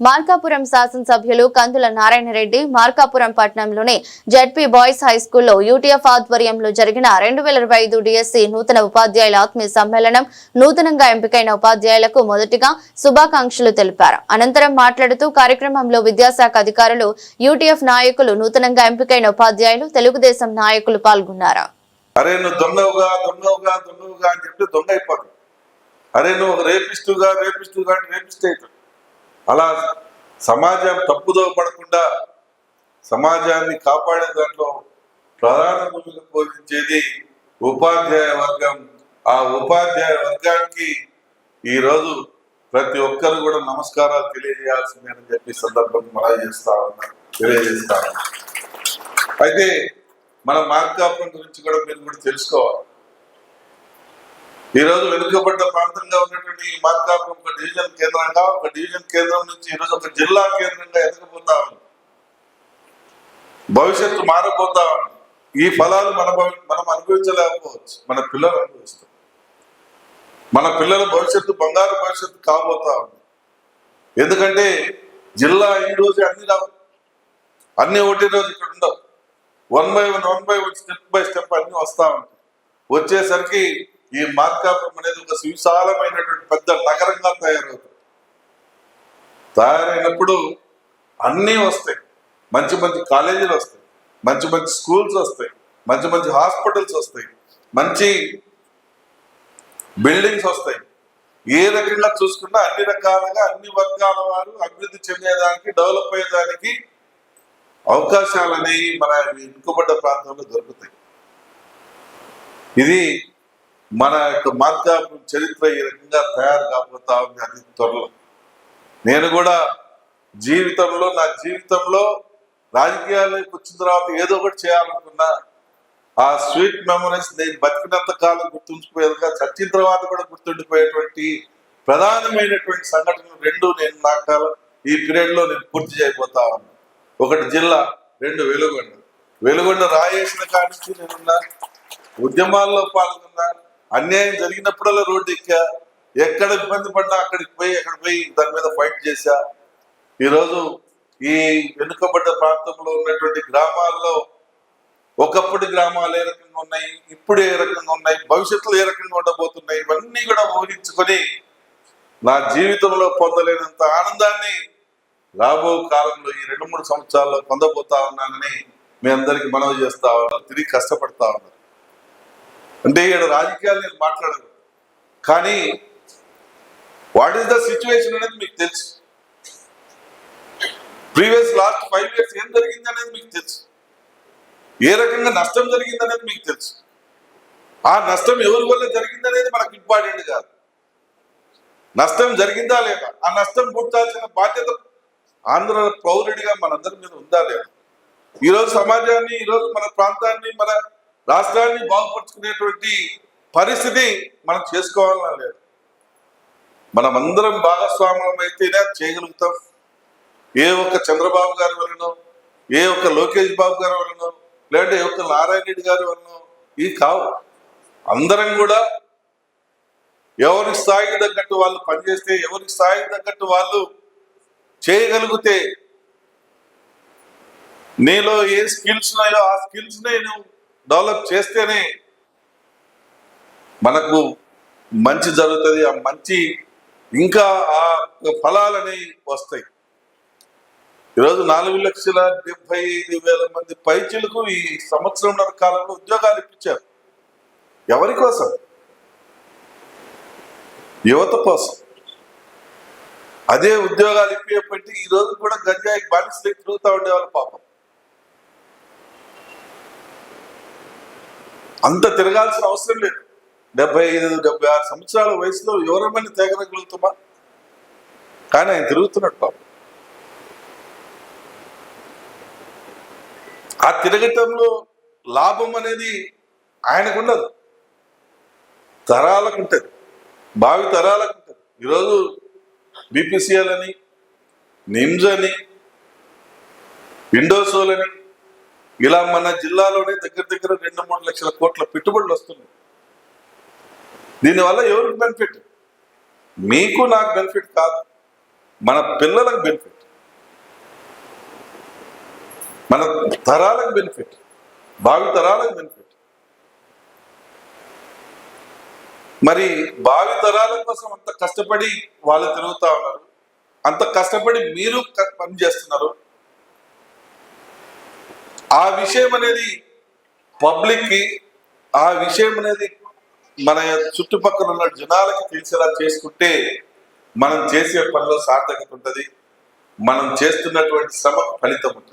మార్కాపురం శాసనసభ్యులు కందుల నారాయణరెడ్డి మార్కాపురం పట్టణంలోని ZP boys high స్కూల్లో యూటీఎఫ్ ఆధ్వర్యంలో జరిగిన రెండు వేల ఇరవై ఐదు డిఎస్సి నూతన ఉపాధ్యాయుల ఆత్మీయ సమ్మేళనం నూతనంగా ఎంపికైన ఉపాధ్యాయులకు మొదటిగా శుభాకాంక్షలు తెలిపారు. అనంతరం మాట్లాడుతూ కార్యక్రమంలో విద్యాశాఖ అధికారులు యూటీఎఫ్ నాయకులు నూతనంగా ఎంపికైన ఉపాధ్యాయులు తెలుగుదేశం నాయకులు పాల్గొన్నారు. అరే నువ్వు దొంగవుగా దొంగవుగా దొంగవుగా అని చెప్తే దొంగ అరే నువ్వు రేపిస్తుగా రేపిస్తుగా అలా సమాజం తప్పుదో పడకుండా సమాజాన్ని కాపాడే దాంట్లో ప్రధాన భూమిక పోషించేది ఉపాధ్యాయ వర్గం. ఆ ఉపాధ్యాయ వర్గానికి ఈరోజు ప్రతి ఒక్కరు కూడా నమస్కారాలు తెలియజేయాల్సిందేనని చెప్పి సందర్భం మనం చేస్తా ఉన్నా తెలియజేస్తా ఉన్నా. అయితే మన మార్కాపురం గురించి కూడా మీరు కూడా తెలుసుకోవాలి. ఈ రోజు వెనుకబడ్డ ప్రాంతంగా ఉన్నటువంటి ఈ మార్కాపురం ఒక డివిజన్ కేంద్రంగా ఒక డివిజన్ కేంద్రం నుంచి ఈ రోజు ఒక జిల్లా కేంద్రంగా ఎదగబోతా ఉంది. భవిష్యత్తు మారబోతా ఉంది. ఈ ఫలాలు మన మనం అనుభవించలేకపోవచ్చు. మన పిల్లలు అనుభవిస్తారు మన పిల్లల భవిష్యత్తు బంగారు భవిష్యత్తు కాబోతా ఉంది. ఎందుకంటే జిల్లా ఈ రోజు అన్ని రావు. అన్ని ఒకటి రోజు ఇక్కడ ఉండవు. One by one one by one step by step అన్ని వస్తా ఉంటాయి. వచ్చేసరికి ఈ మార్కాపురం అనేది ఒక సువిశాలమైనటువంటి పెద్ద నగరంగా తయారవుతుంది. తయారైనప్పుడు అన్నీ వస్తాయి. మంచి మంచి కాలేజీలు వస్తాయి. మంచి మంచి స్కూల్స్ వస్తాయి. మంచి మంచి హాస్పిటల్స్ వస్తాయి. మంచి బిల్డింగ్స్ వస్తాయి. ఏ రకంగా చూసుకున్నా అన్ని రకాలుగా అన్ని వర్గాల వారు అభివృద్ధి చెందేదానికి డెవలప్ అయ్యేదానికి అవకాశాలు అనేవి మన వెనుకబడ్డ ప్రాంతంలో దొరుకుతాయి. ఇది మన యొక్క మార్గాపు చరిత్ర ఈ రకంగా తయారు కాబోతా ఉంది అతి త్వరలో. నేను కూడా జీవితంలో నా జీవితంలో రాజకీయాలకు వచ్చిన తర్వాత ఏదో ఒకటి చేయాలనుకున్నా ఆ స్వీట్ మెమరీస్ నేను బతికినంత కాలం గుర్తుండిపోయేదిగా చచ్చిన తర్వాత కూడా గుర్తుండిపోయేటువంటి ప్రధానమైనటువంటి సంఘటనలు రెండు నేను నా కాలం ఈ పీరియడ్లో నేను పూర్తి చేయబోతా ఉన్నాను ఒకటి జిల్లా రెండు వెలుగొండ. వెలుగొండ రాయేసిన కాడి నుంచి నేనున్నా ఉద్యమాల్లో పాల్గొన్నాను అన్యాయం జరిగినప్పుడల్లా రోడ్డు ఎక్కా. ఎక్కడ ఇబ్బంది పడ్డా అక్కడికి పోయి అక్కడ పోయి దాని మీద ఫైట్ చేశా. ఈరోజు ఈ వెనుకబడ్డ ప్రాంతంలో ఉన్నటువంటి గ్రామాల్లో ఒకప్పుడు గ్రామాలు ఏ రకంగా ఉన్నాయి ఇప్పుడు ఏ రకంగా ఉన్నాయి భవిష్యత్తులో ఏ రకంగా ఉండబోతున్నాయి ఇవన్నీ కూడా ఊహించుకొని నా జీవితంలో పొందలేనంత ఆనందాన్ని రాబో కాలంలో ఈ రెండు మూడు సంవత్సరాల్లో పొందబోతా ఉన్నానని మీ అందరికి మనవి చేస్తా ఉన్నాను. తిరిగి కష్టపడతా ఉన్నాను. అంటే ఇక్కడ రాజకీయాలు నేను మాట్లాడను. కానీ వాట్ ఈస్ ద సిచ్యువేషన్ అనేది మీకు తెలుసు. ప్రీవియస్ లాస్ట్ ఫైవ్ ఇయర్స్ ఏం జరిగింది అనేది మీకు తెలుసు. ఏ రకంగా నష్టం జరిగింది అనేది మీకు తెలుసు. ఆ నష్టం ఎవరి వల్ల జరిగింది అనేది మనకు ఇంపార్టెంట్ కాదు. నష్టం జరిగిందా లేదా? ఆ నష్టం పుట్టాల్సిన బాధ్యత ఆంధ్ర పౌరుడిగా మనందరి మీద ఉందా లేదా? ఈరోజు సమాజాన్ని ఈరోజు మన ప్రాంతాన్ని మన రాష్ట్రాన్ని బాగుపరుచుకునేటువంటి పరిస్థితి మనం చేసుకోవాలన్నా లేదు. మనమందరం భాగస్వాములం అయితేనే చేయగలుగుతాం. ఏ ఒక్క చంద్రబాబు గారి వలనో ఏ ఒక్క లోకేష్ బాబు గారి వలన లేదంటే ఏ ఒక్క నారాయణ రెడ్డి గారి వలన ఈ కావు. అందరం కూడా ఎవరి స్థాయికి తగ్గట్టు వాళ్ళు పనిచేస్తే ఎవరి స్థాయికి తగ్గట్టు వాళ్ళు చేయగలిగితే నీలో ఏ స్కిల్స్ ఉన్నాయో ఆ స్కిల్స్ నువ్వు డెవలప్ చేస్తేనే మనకు మంచి జరుగుతుంది ఆ మంచి ఇంకా ఆ ఫలాలు అనేవి వస్తాయి. ఈరోజు నాలుగు లక్షల డెబ్బై ఐదు వేల మంది పైచిలకు ఈ సంవత్సరంన్నర కాలంలో ఉద్యోగాలు ఇప్పించారు. ఎవరి కోసం? యువత కోసం. అదే ఉద్యోగాలు ఇప్పేపట్టి ఈ రోజు కూడా గంజాయి బానిసలు తిరుగుతూ ఉండేవాళ్ళు పాపం. అంత తిరగాల్సిన అవసరం లేదు. డెబ్బై ఐదు డెబ్బై ఆరు సంవత్సరాల వయసులో ఎవరమని తేగలగలుగుతామా కానీ ఆయన తిరుగుతున్నాడు పాపం. ఆ తిరగటంలో లాభం అనేది ఆయనకు ఉండదు తరాలకు ఉంటుంది భావి తరాలకు ఉంటుంది ఈరోజు బీపీసీఎల్ అని నిమ్స్ అని విండోసోల్ అని ఇలా మన జిల్లాలోనే దగ్గర దగ్గర రెండు మూడు లక్షల కోట్ల పెట్టుబడులు వస్తున్నాయి. దీనివల్ల ఎవరికి బెనిఫిట్ మీకు నాకు బెనిఫిట్ కాదు. మన పిల్లలకు బెనిఫిట్ మన తరాలకు బెనిఫిట్ భావి తరాలకు బెనిఫిట్ మరి భావి తరాల కోసం అంత కష్టపడి వాళ్ళు తిరుగుతా ఉన్నారు. అంత కష్టపడి మీరు క- పని చేస్తున్నారు. ఆ విషయం అనేది పబ్లిక్కి ఆ విషయం అనేది మన చుట్టుపక్కల ఉన్న జనాలకి తెలిసేలా చేసుకుంటే మనం చేసే పనిలో సార్థకత ఉంటుంది. మనం చేస్తున్నటువంటి శ్రమకు ఫలితం ఉంటుంది.